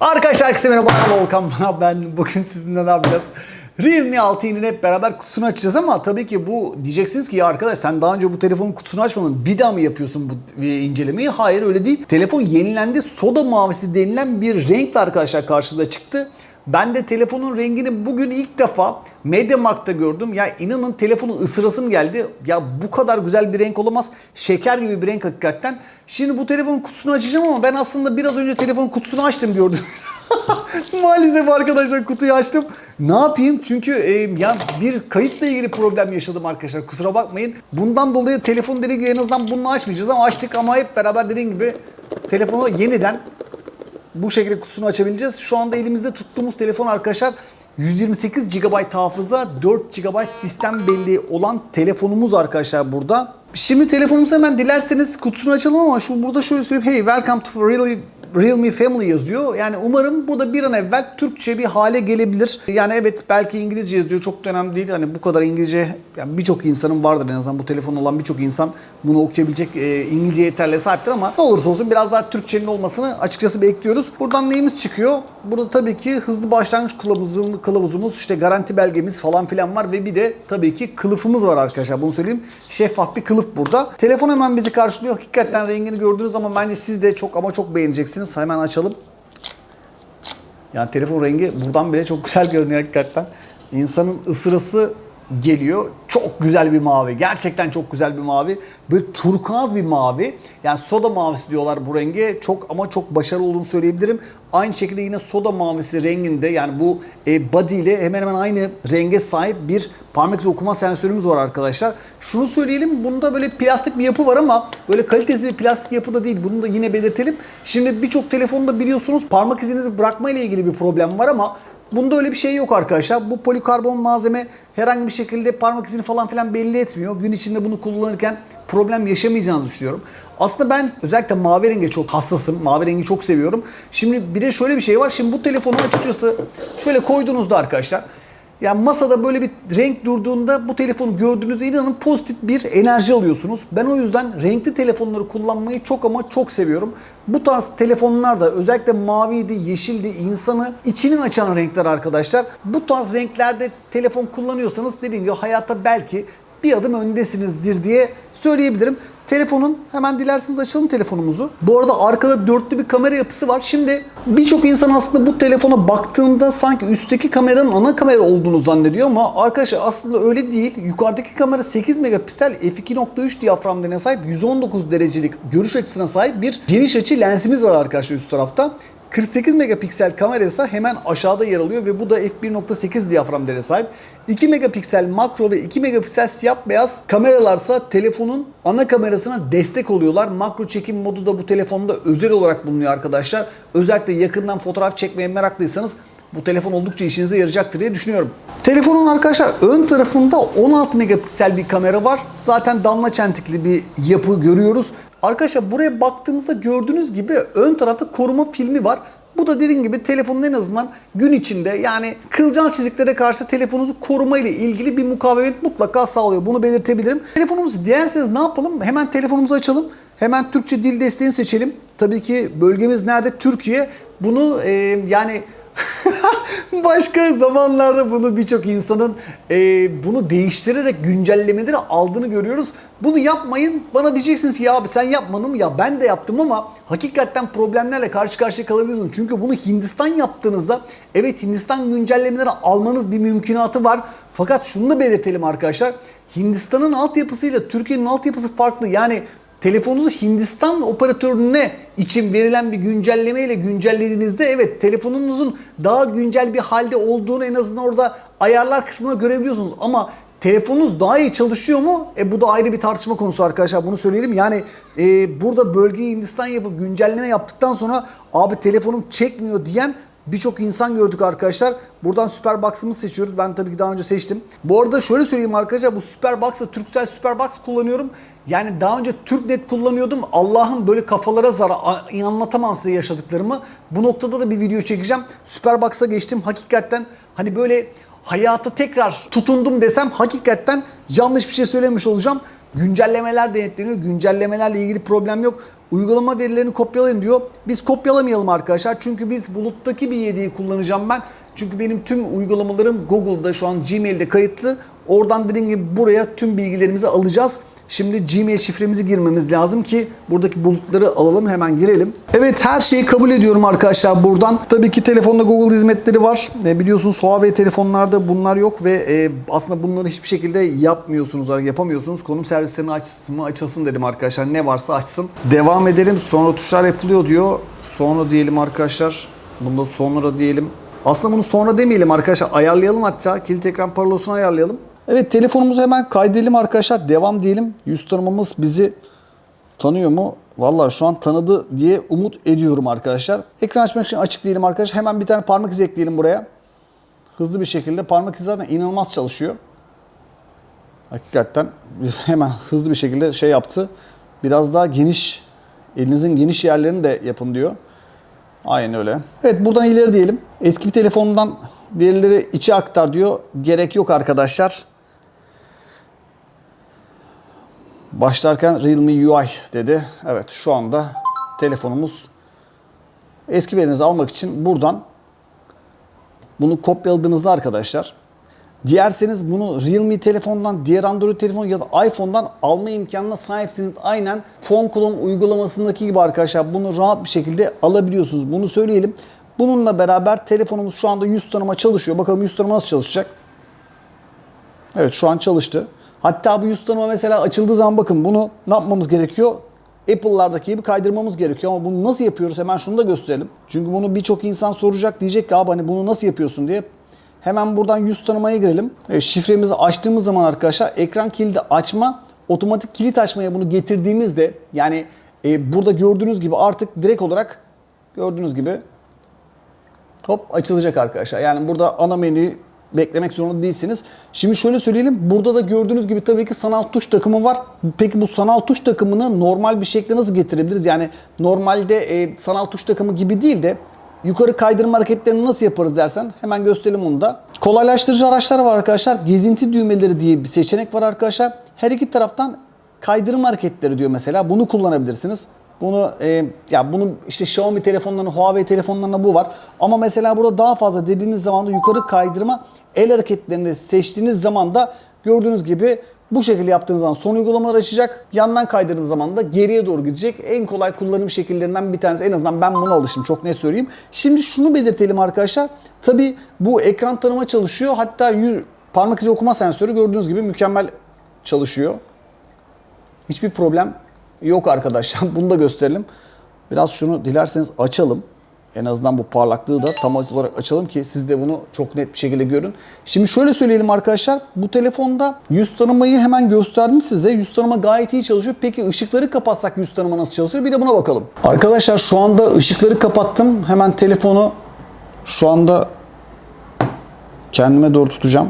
Arkadaşlar herkese merhaba Volkan Bana ben bugün sizinle ne yapacağız? Realme 6 yine hep beraber kutusunu açacağız ama tabii ki bu diyeceksiniz ki ya arkadaş sen daha önce bu telefonun kutusunu açmadın bir daha mı yapıyorsun bu incelemeyi? Hayır öyle değil. Telefon yenilendi soda mavisi denilen bir renkle arkadaşlar karşımıza çıktı. Ben de telefonun rengini bugün ilk defa MediaMarkt'ta gördüm. Ya inanın telefonu ısırasım geldi. Ya bu kadar güzel bir renk olamaz. Şeker gibi bir renk hakikaten. Şimdi bu telefonun kutusunu açacağım ama ben aslında biraz önce telefonun kutusunu açtım gördüm. Maalesef arkadaşlar kutuyu açtım. Ne yapayım? Çünkü e, ya bir kayıtla ilgili problem yaşadım arkadaşlar. Kusura bakmayın. Bundan dolayı telefon dediğim gibi en azından bunu açmayacağız ama açtık ama hep beraber dediğim gibi telefonu yeniden bu şekilde kutusunu açabileceğiz. Şu anda elimizde tuttuğumuz telefon arkadaşlar 128 GB hafıza, 4 GB sistem belleği olan telefonumuz arkadaşlar burada. Şimdi telefonumuzu hemen dilerseniz kutusunu açalım ama şu burada şöyle söyleyeyim. Hey welcome to Realme Realme Family yazıyor. Yani umarım bu da bir an evvel Türkçe bir hale gelebilir. Yani evet belki İngilizce yazıyor. Çok da önemli değil. Hani bu kadar İngilizce yani birçok insanın vardır en azından bu telefon olan birçok insan bunu okuyabilecek e, İngilizce yeterli sahiptir ama ne olursa olsun biraz daha Türkçenin olmasını açıkçası bekliyoruz. Buradan neyimiz çıkıyor? Burada tabii ki hızlı başlangıç kılavuzumuz, kılavuzumuz işte garanti belgemiz falan filan var ve bir de tabii ki kılıfımız var arkadaşlar. Bunu söyleyeyim. Şeffaf bir kılıf burada. Telefon hemen bizi karşılıyor. Hakikaten rengini gördüğünüz zaman bence siz de çok ama çok beğeneceksiniz. Hemen açalım. Yani telefon rengi buradan bile çok güzel görünüyor hakikaten. İnsanın ısırası geliyor. Çok güzel bir mavi. Gerçekten çok güzel bir mavi. Böyle turkuaz bir mavi. Yani soda mavisi diyorlar bu renge. Çok ama çok başarılı olduğunu söyleyebilirim. Aynı şekilde yine soda mavisi renginde yani bu e, body ile hemen hemen aynı renge sahip bir parmak izi okuma sensörümüz var arkadaşlar. Şunu söyleyelim bunda böyle plastik bir yapı var ama böyle kalitesiz bir plastik yapı da değil. Bunu da yine belirtelim. Şimdi birçok telefonda biliyorsunuz parmak izinizi bırakma ile ilgili bir problem var ama Bunda öyle bir şey yok arkadaşlar. Bu polikarbon malzeme herhangi bir şekilde parmak izini falan filan belli etmiyor. Gün içinde bunu kullanırken problem yaşamayacağınızı düşünüyorum. Aslında ben özellikle mavi renge çok hassasım. Mavi rengi çok seviyorum. Şimdi bir de şöyle bir şey var. Şimdi bu telefonu açıkçası şöyle koyduğunuzda arkadaşlar yani masada böyle bir renk durduğunda bu telefonu gördüğünüzde inanın pozitif bir enerji alıyorsunuz. Ben o yüzden renkli telefonları kullanmayı çok ama çok seviyorum. Bu tarz telefonlar da özellikle maviydi, yeşildi, insanı içinin açan renkler arkadaşlar. Bu tarz renklerde telefon kullanıyorsanız dediğim gibi hayata belki bir adım öndesinizdir diye söyleyebilirim. Telefonun hemen dilerseniz açalım telefonumuzu. Bu arada arkada dörtlü bir kamera yapısı var. Şimdi birçok insan aslında bu telefona baktığında sanki üstteki kameranın ana kamera olduğunu zannediyor ama arkadaşlar aslında öyle değil. Yukarıdaki kamera 8 megapiksel f2.3 diyaframlarına sahip 119 derecelik görüş açısına sahip bir geniş açı lensimiz var arkadaşlar üst tarafta. 48 megapiksel kamera ise hemen aşağıda yer alıyor ve bu da f1.8 diyafram değerine sahip. 2 megapiksel makro ve 2 megapiksel siyah beyaz kameralarsa telefonun ana kamerasına destek oluyorlar. Makro çekim modu da bu telefonda özel olarak bulunuyor arkadaşlar. Özellikle yakından fotoğraf çekmeye meraklıysanız bu telefon oldukça işinize yarayacaktır diye düşünüyorum. Telefonun arkadaşlar ön tarafında 16 megapiksel bir kamera var. Zaten damla çentikli bir yapı görüyoruz. Arkadaşlar buraya baktığımızda gördüğünüz gibi ön tarafta koruma filmi var. Bu da dediğim gibi telefonun en azından gün içinde yani kılcal çiziklere karşı telefonunuzu koruma ile ilgili bir mukavemet mutlaka sağlıyor. Bunu belirtebilirim. Telefonumuzu dilerseniz ne yapalım? Hemen telefonumuzu açalım. Hemen Türkçe dil desteğini seçelim. Tabii ki bölgemiz nerede? Türkiye. Bunu e, yani Başka zamanlarda bunu birçok insanın e, bunu değiştirerek güncellemeleri aldığını görüyoruz. Bunu yapmayın. Bana diyeceksiniz ki ya abi sen yapmadın mı? Ya ben de yaptım ama hakikaten problemlerle karşı karşıya kalabiliyorsunuz. Çünkü bunu Hindistan yaptığınızda evet Hindistan güncellemeleri almanız bir mümkünatı var. Fakat şunu da belirtelim arkadaşlar. Hindistan'ın altyapısıyla Türkiye'nin altyapısı farklı. Yani telefonunuzu Hindistan operatörüne için verilen bir güncelleme ile güncellediğinizde evet telefonunuzun daha güncel bir halde olduğunu en azından orada ayarlar kısmına görebiliyorsunuz. Ama telefonunuz daha iyi çalışıyor mu? E bu da ayrı bir tartışma konusu arkadaşlar bunu söyleyelim. Yani e, burada bölgeyi Hindistan yapıp güncelleme yaptıktan sonra abi telefonum çekmiyor diyen Birçok insan gördük arkadaşlar. Buradan Superbox'ımızı seçiyoruz. Ben tabii ki daha önce seçtim. Bu arada şöyle söyleyeyim arkadaşlar. Bu Superbox'la Turkcell Superbox kullanıyorum. Yani daha önce TürkNet kullanıyordum. Allah'ım böyle kafalara zarar. Anlatamam size yaşadıklarımı. Bu noktada da bir video çekeceğim. Superbox'a geçtim. Hakikaten hani böyle hayata tekrar tutundum desem hakikaten yanlış bir şey söylemiş olacağım. Güncellemeler denetleniyor. Güncellemelerle ilgili problem yok. Uygulama verilerini kopyalayın diyor. Biz kopyalamayalım arkadaşlar. Çünkü biz buluttaki bir yediği kullanacağım ben. Çünkü benim tüm uygulamalarım Google'da şu an Gmail'de kayıtlı. Oradan dediğim gibi buraya tüm bilgilerimizi alacağız. Şimdi Gmail şifremizi girmemiz lazım ki buradaki bulutları alalım hemen girelim. Evet her şeyi kabul ediyorum arkadaşlar buradan. Tabii ki telefonda Google hizmetleri var. E, biliyorsunuz Huawei telefonlarda bunlar yok ve e, aslında bunları hiçbir şekilde yapmıyorsunuz, yapamıyorsunuz. Konum servislerini açsın mı açılsın dedim arkadaşlar. Ne varsa açsın. Devam edelim. Sonra tuşlar yapılıyor diyor. Sonra diyelim arkadaşlar. Bunda sonra diyelim. Aslında bunu sonra demeyelim arkadaşlar. Ayarlayalım hatta. Kilit ekran parolosunu ayarlayalım. Evet telefonumuzu hemen kaydedelim arkadaşlar. Devam diyelim. Yüz tanımamız bizi tanıyor mu? Vallahi şu an tanıdı diye umut ediyorum arkadaşlar. Ekran açmak için açık diyelim arkadaşlar. Hemen bir tane parmak izi ekleyelim buraya. Hızlı bir şekilde. Parmak izi zaten inanılmaz çalışıyor. Hakikaten hemen hızlı bir şekilde şey yaptı. Biraz daha geniş, elinizin geniş yerlerini de yapın diyor. Aynen öyle. Evet buradan ileri diyelim. Eski bir telefondan verileri içe aktar diyor. Gerek yok arkadaşlar. Başlarken Realme UI dedi. Evet şu anda telefonumuz eski verinizi almak için buradan bunu kopyaladığınızda arkadaşlar Diyerseniz bunu Realme telefondan, diğer Android telefon ya da iPhone'dan alma imkanına sahipsiniz. Aynen Phone Clone uygulamasındaki gibi arkadaşlar bunu rahat bir şekilde alabiliyorsunuz. Bunu söyleyelim. Bununla beraber telefonumuz şu anda yüz tanıma çalışıyor. Bakalım yüz tanıma nasıl çalışacak? Evet şu an çalıştı. Hatta bu yüz tanıma mesela açıldığı zaman bakın bunu ne yapmamız gerekiyor? Apple'lardaki gibi kaydırmamız gerekiyor ama bunu nasıl yapıyoruz hemen şunu da gösterelim. Çünkü bunu birçok insan soracak diyecek ki abi hani bunu nasıl yapıyorsun diye. Hemen buradan yüz tanımaya girelim. E, şifremizi açtığımız zaman arkadaşlar ekran kilidi açma, otomatik kilit açmaya bunu getirdiğimizde yani e, burada gördüğünüz gibi artık direkt olarak gördüğünüz gibi hop açılacak arkadaşlar. Yani burada ana menüyü beklemek zorunda değilsiniz. Şimdi şöyle söyleyelim. Burada da gördüğünüz gibi tabii ki sanal tuş takımı var. Peki bu sanal tuş takımını normal bir şekilde nasıl getirebiliriz? Yani normalde e, sanal tuş takımı gibi değil de yukarı kaydırma hareketlerini nasıl yaparız dersen hemen gösterelim onu da. Kolaylaştırıcı araçlar var arkadaşlar. Gezinti düğmeleri diye bir seçenek var arkadaşlar. Her iki taraftan kaydırma hareketleri diyor mesela. Bunu kullanabilirsiniz. Bunu e, ya bunu işte Xiaomi telefonlarına, Huawei telefonlarına bu var. Ama mesela burada daha fazla dediğiniz zaman da yukarı kaydırma el hareketlerini seçtiğiniz zaman da gördüğünüz gibi bu şekilde yaptığınız zaman son uygulamalar açacak. Yandan kaydırdığınız zaman da geriye doğru gidecek. En kolay kullanım şekillerinden bir tanesi. En azından ben buna alıştım. Çok net söyleyeyim. Şimdi şunu belirtelim arkadaşlar. Tabi bu ekran tanıma çalışıyor. Hatta yüz, parmak izi okuma sensörü gördüğünüz gibi mükemmel çalışıyor. Hiçbir problem yok arkadaşlar. Bunu da gösterelim. Biraz şunu dilerseniz açalım. En azından bu parlaklığı da tam olarak açalım ki siz de bunu çok net bir şekilde görün. Şimdi şöyle söyleyelim arkadaşlar. Bu telefonda yüz tanımayı hemen gösterdim size. Yüz tanıma gayet iyi çalışıyor. Peki ışıkları kapatsak yüz tanıma nasıl çalışır? Bir de buna bakalım. Arkadaşlar şu anda ışıkları kapattım. Hemen telefonu şu anda kendime doğru tutacağım.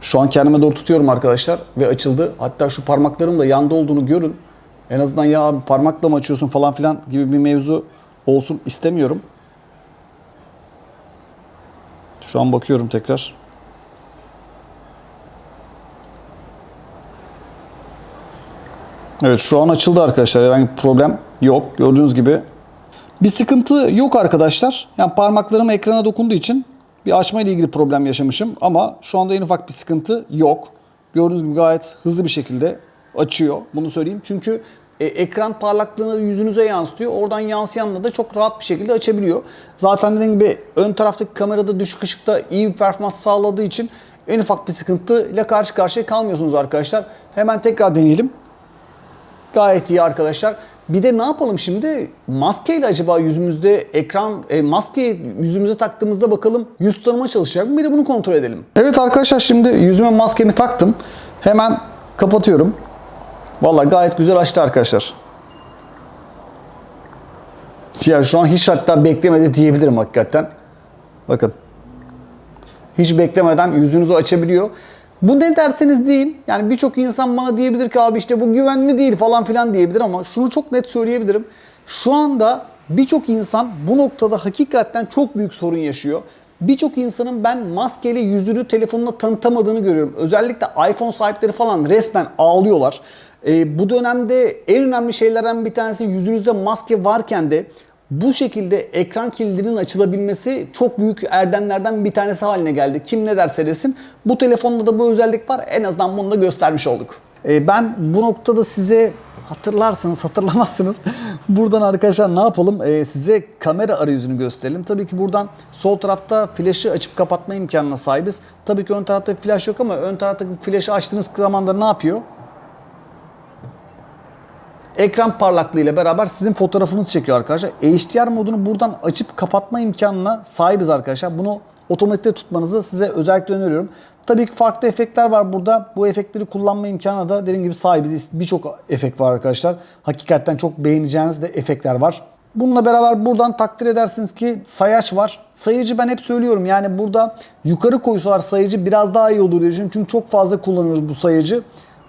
Şu an kendime doğru tutuyorum arkadaşlar ve açıldı. Hatta şu parmaklarım da yanda olduğunu görün. En azından ya parmakla mı açıyorsun falan filan gibi bir mevzu olsun istemiyorum. Şu an bakıyorum tekrar. Evet şu an açıldı arkadaşlar. Herhangi bir problem yok. Gördüğünüz gibi. Bir sıkıntı yok arkadaşlar. Yani parmaklarım ekrana dokunduğu için bir açma ile ilgili problem yaşamışım. Ama şu anda en ufak bir sıkıntı yok. Gördüğünüz gibi gayet hızlı bir şekilde açıyor. Bunu söyleyeyim. Çünkü e, ekran parlaklığını yüzünüze yansıtıyor. Oradan yansıyanla da çok rahat bir şekilde açabiliyor. Zaten dediğim gibi ön taraftaki kamerada düşük ışıkta iyi bir performans sağladığı için en ufak bir sıkıntıyla karşı karşıya kalmıyorsunuz arkadaşlar. Hemen tekrar deneyelim. Gayet iyi arkadaşlar. Bir de ne yapalım şimdi? Maskeyle acaba yüzümüzde ekran e, maske yüzümüze taktığımızda bakalım yüz tanıma çalışacak mı? Bir de bunu kontrol edelim. Evet arkadaşlar şimdi yüzüme maskemi taktım. Hemen kapatıyorum. Vallahi gayet güzel açtı arkadaşlar. Ya şu an hiç hatta beklemedi diyebilirim hakikaten. Bakın. Hiç beklemeden yüzünüzü açabiliyor. Bu ne derseniz deyin. Yani birçok insan bana diyebilir ki abi işte bu güvenli değil falan filan diyebilir ama şunu çok net söyleyebilirim. Şu anda birçok insan bu noktada hakikaten çok büyük sorun yaşıyor. Birçok insanın ben maskeyle yüzünü telefonuna tanıtamadığını görüyorum. Özellikle iPhone sahipleri falan resmen ağlıyorlar. E, bu dönemde en önemli şeylerden bir tanesi yüzünüzde maske varken de bu şekilde ekran kilidinin açılabilmesi çok büyük erdemlerden bir tanesi haline geldi. Kim ne derse desin bu telefonda da bu özellik var. En azından bunu da göstermiş olduk. E, ben bu noktada size hatırlarsınız hatırlamazsınız. Buradan arkadaşlar ne yapalım? E, size kamera arayüzünü gösterelim. Tabii ki buradan sol tarafta flaşı açıp kapatma imkanına sahibiz. Tabii ki ön tarafta flash yok ama ön taraftaki flaşı açtığınız zaman da ne yapıyor? Ekran parlaklığı ile beraber sizin fotoğrafınızı çekiyor arkadaşlar. HDR modunu buradan açıp kapatma imkanına sahibiz arkadaşlar. Bunu otomatikte tutmanızı size özellikle öneriyorum. Tabii ki farklı efektler var burada. Bu efektleri kullanma imkanına da dediğim gibi sahibiz. Birçok efekt var arkadaşlar. Hakikaten çok beğeneceğiniz de efektler var. Bununla beraber buradan takdir edersiniz ki sayaç var. Sayıcı ben hep söylüyorum yani burada yukarı koysalar sayıcı biraz daha iyi olur diye düşünüyorum. Çünkü çok fazla kullanıyoruz bu sayıcı.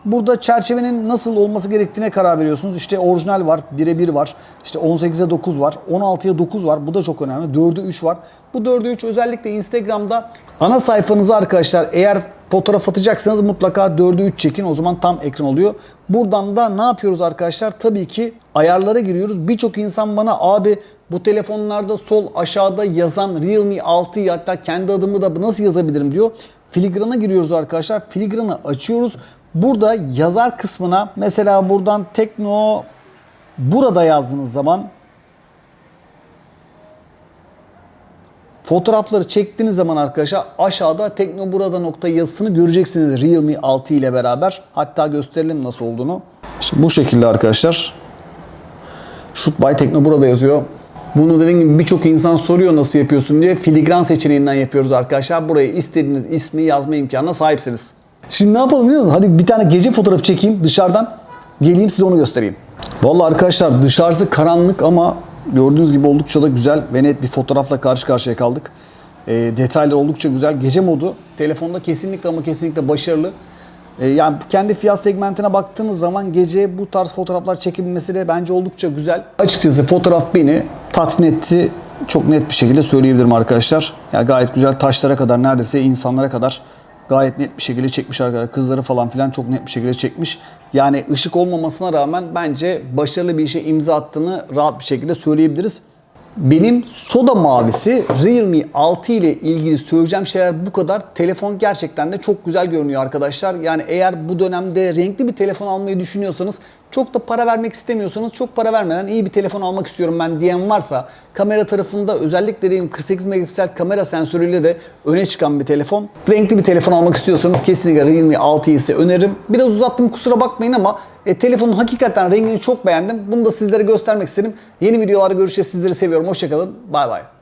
Burada çerçevenin nasıl olması gerektiğine karar veriyorsunuz. İşte orijinal var, 1'e 1 var. İşte 18'e 9 var, 16'ya 9 var. Bu da çok önemli. 4'e 3 var. Bu 4'e 3 özellikle Instagram'da ana sayfanıza arkadaşlar eğer fotoğraf atacaksanız mutlaka 4'e 3 çekin. O zaman tam ekran oluyor. Buradan da ne yapıyoruz arkadaşlar? Tabii ki ayarlara giriyoruz. Birçok insan bana abi bu telefonlarda sol aşağıda yazan Realme 6'yı hatta kendi adımı da nasıl yazabilirim diyor. Filigrana giriyoruz arkadaşlar. Filigranı açıyoruz. Burada yazar kısmına mesela buradan Tekno burada yazdığınız zaman fotoğrafları çektiğiniz zaman arkadaşlar aşağıda Tekno burada nokta yazısını göreceksiniz Realme 6 ile beraber. Hatta gösterelim nasıl olduğunu. İşte bu şekilde arkadaşlar. Shoot by Tekno burada yazıyor. Bunu dediğim gibi birçok insan soruyor nasıl yapıyorsun diye. Filigran seçeneğinden yapıyoruz arkadaşlar. Buraya istediğiniz ismi yazma imkanına sahipsiniz. Şimdi ne yapalım biliyor musunuz? Hadi bir tane gece fotoğrafı çekeyim dışarıdan. Geleyim size onu göstereyim. Vallahi arkadaşlar dışarısı karanlık ama gördüğünüz gibi oldukça da güzel ve net bir fotoğrafla karşı karşıya kaldık. E, detaylar oldukça güzel. Gece modu telefonda kesinlikle ama kesinlikle başarılı. E, yani kendi fiyat segmentine baktığınız zaman gece bu tarz fotoğraflar çekebilmesi de bence oldukça güzel. Açıkçası fotoğraf beni tatmin etti. Çok net bir şekilde söyleyebilirim arkadaşlar. Ya gayet güzel taşlara kadar neredeyse insanlara kadar gayet net bir şekilde çekmiş arkadaşlar. Kızları falan filan çok net bir şekilde çekmiş. Yani ışık olmamasına rağmen bence başarılı bir işe imza attığını rahat bir şekilde söyleyebiliriz. Benim soda mavisi Realme 6 ile ilgili söyleyeceğim şeyler bu kadar. Telefon gerçekten de çok güzel görünüyor arkadaşlar. Yani eğer bu dönemde renkli bir telefon almayı düşünüyorsanız çok da para vermek istemiyorsanız çok para vermeden iyi bir telefon almak istiyorum ben diyen varsa kamera tarafında özellikle diyelim 48 megapiksel kamera sensörüyle de öne çıkan bir telefon. Renkli bir telefon almak istiyorsanız kesinlikle Realme 6'yı ise öneririm. Biraz uzattım kusura bakmayın ama e, telefonun hakikaten rengini çok beğendim. Bunu da sizlere göstermek istedim. Yeni videolarda görüşeceğiz. Sizleri seviyorum. Hoşçakalın. Bay bay.